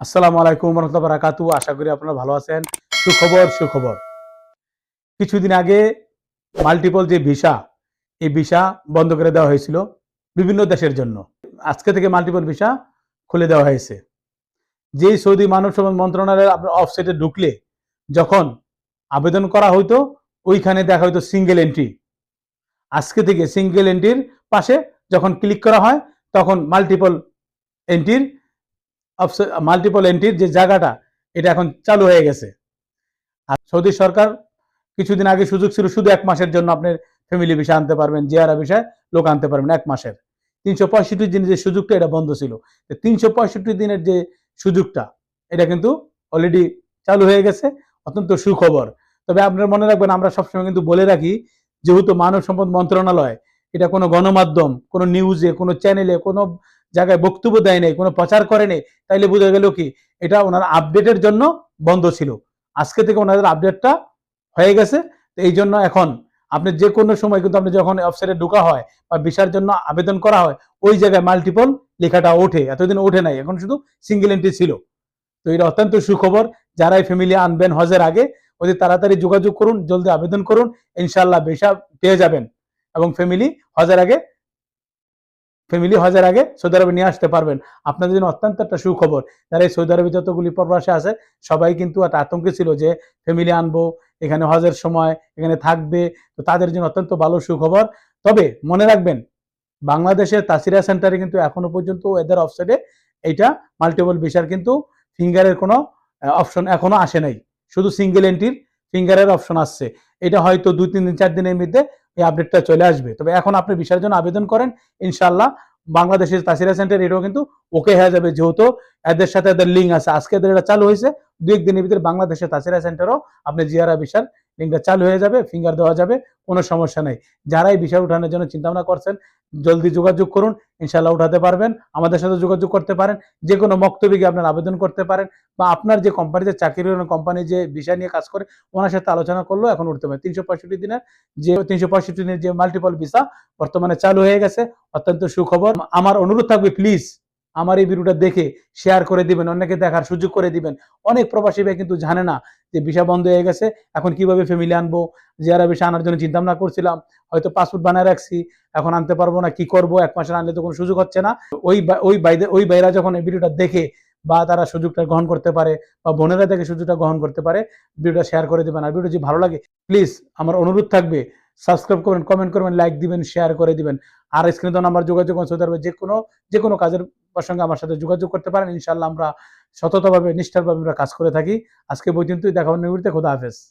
আসসালামু আলাইকুম রহমতুল্লাহ বারাকাতু আশা করি আপনারা ভালো আছেন। সুখবর সুখবর। কিছুদিন আগে মাল্টিপল যে ভিসা, এই ভিসা বন্ধ করে দেওয়া হয়েছিল বিভিন্ন দেশের জন্য। আজকে থেকে মাল্টিপল ভিসা খুলে দেওয়া হয়েছে। যেই সৌদি মানব সম্পদ মন্ত্রণালয়ের আপনার অফসেটে ঢুকলে, যখন আবেদন করা হইতো, ওইখানে দেখা হইতো সিঙ্গেল এন্ট্রি আজকে থেকে সিঙ্গেল এন্ট্রির পাশে যখন ক্লিক করা হয়, তখন মাল্টিপল এন্ট্রির মাল্টিপল এন্ট্রির যে জায়গাটা, এটা এখন চালু হয়ে গেছে। আর সৌদি সরকার কিছুদিন আগে সুযোগ ছিল, শুধু এক মাসের জন্য আপনি ফ্যামিলি ভিসা আনতে পারবেন, জিয়ারা বিষয় লোক আনতে পারবেন, এক মাসের। তিনশো পঁয়ষট্টি দিনের যে সুযোগটা, এটা বন্ধ ছিল। তিনশো পঁয়ষট্টি দিনের যে সুযোগটা, এটা কিন্তু অলরেডি চালু হয়ে গেছে, অত্যন্ত সুখবর। তবে আপনারা মনে রাখবেন, আমরা সবসময় কিন্তু বলে রাখি, যেহেতু মানব সম্পদ মন্ত্রণালয়, এটা কোনো গণমাধ্যম, কোনো নিউজে কোনো চ্যানেলে কোনো জায়গায় বক্তব্য দেয় নাই, কোনো প্রচার করে তাইলে বোঝা গেল কি, এটা ওনার আপডেটের জন্য বন্ধ ছিল। আজকে থেকে ওনাদের আপডেটটা হয়ে গেছে, তো এই জন্য এখন আপনি যে কোনো সময় কিন্তু আপনি যখন ওয়েবসাইটে ঢোকা হয় বা ভিসার জন্য আবেদন করা হয়, ওই জায়গায় মাল্টিপল লেখাটা ওঠে, এতদিন ওঠে নাই, এখন শুধু সিঙ্গেল এন্ট্রি ছিল। তো এটা অত্যন্ত সুখবর, যারাই ফ্যামিলি আনবেন হজের আগে ওদের তাড়াতাড়ি যোগাযোগ করুন, জলদি আবেদন করুন ইনশাল্লাহ ভিসা পেয়ে যাবেন। এবং ফ্যামিলি হজের আগে ফ্যামিলি হজের আগে সৌদি আরবে নিয়ে আসতে পারবেন। আপনাদের জন্য অত্যন্ত একটা সুখবর। যারা এই সৌদি আরবে যতগুলি প্রবাসে আছে, সবাই কিন্তু একটা আতঙ্কে ছিল যে ফ্যামিলি আনব, এখানে হজের সময়, এখানে থাকবে, তো তাদের জন্য অত্যন্ত ভালো সুখবর। তবে মনে রাখবেন, বাংলাদেশের তাসিরা সেন্টারে কিন্তু এখনও পর্যন্ত এদের অফসাইডে এইটা মাল্টিপল ভিসার কিন্তু ফিঙ্গারের কোনো অপশন এখনও আসে নাই। শুধু সিঙ্গেল এন্ট্রির ফিঙ্গারের অপশন আসছে। এটা হয়তো দুই, তিন দিন, চার দিনের মধ্যে এই আপডেটটা চলে আসবে। তবে এখন আপনি ভিসার জন্য আবেদন করেন ইনশাল্লাহ বাংলাদেশের তাসিরা সেন্টার এটাও কিন্তু ওকে হয়ে যাবে যেহেতু এদের সাথে এদের লিঙ্ক আছে। আজকে এদের এটা চালু হয়েছে দু একদিনের ভিতরে বাংলাদেশের তাসিরা সেন্টারও আপনি জিয়ারা ভিসার লিঙ্কটা চালু হয়ে যাবে ফিঙ্গার দেওয়া যাবে, কোনো সমস্যা নেই। যারাই বিষয় উঠানোর জন্য চিন্তা ভাবনা করছেন, জলদি যোগাযোগ করুন ইনশাল্লাহ উঠাতে পারবেন। আমাদের সাথে যোগাযোগ করতে পারেন, যে কোনো মক্তবিকে আপনার আবেদন করতে পারেন, বা আপনার যে কোম্পানিতে চাকরি কোম্পানি যে বিষয় নিয়ে কাজ করে, ওনার সাথে আলোচনা করলেও এখন উঠতে পারে। তিনশো পঁয়ষট্টি দিনের যে, তিনশো পঁয়ষট্টি দিনের যে মাল্টিপল ভিসা বর্তমানে চালু হয়ে গেছে, অত্যন্ত সুখবর। আমার অনুরোধ থাকবে প্লিজ আমার এই ভিডিওটা দেখে শেয়ার করে দিবেন অনেকে দেখার সুযোগ করে দিবেন। অনেক প্রবাসী ভাই কিন্তু জানে না যে ভিসা বন্ধ হয়ে গেছে, এখন কীভাবে ফ্যামিলি আনব? যারা ভিসা আনার জন্য চিন্তা ভাবনা করছিলাম, হয়তো পাসপোর্ট বানায় রাখছি, এখন আনতে পারব না, কি করব? এক মাসের আনলে তো কোনো সুযোগ হচ্ছে না। ওই ওই বাইরে ওই বাইরা যখন এই ভিডিওটা দেখে বা তারা সুযোগটা গ্রহণ করতে পারে বা বোনেরা থেকে সুযোগটা গ্রহণ করতে পারে, ভিডিওটা শেয়ার করে দেবেন। আর ভিডিও যদি ভালো লাগে প্লিজ আমার অনুরোধ থাকবে সাবস্ক্রাইব করবেন কমেন্ট করবেন লাইক দিবেন শেয়ার করে দিবেন। আর স্ক্রিনে তো নাম্বার যোগাযোগ যে কোনো যে কোনো কাজের প্রসঙ্গে আমার সাথে যোগাযোগ করতে পারেন। ইনশাল্লাহ আমরা সততভাবে, নিষ্ঠারভাবে আমরা কাজ করে থাকি। আজকে পর্যন্তই, দেখা নিউরিতে খোদা হাফেজ।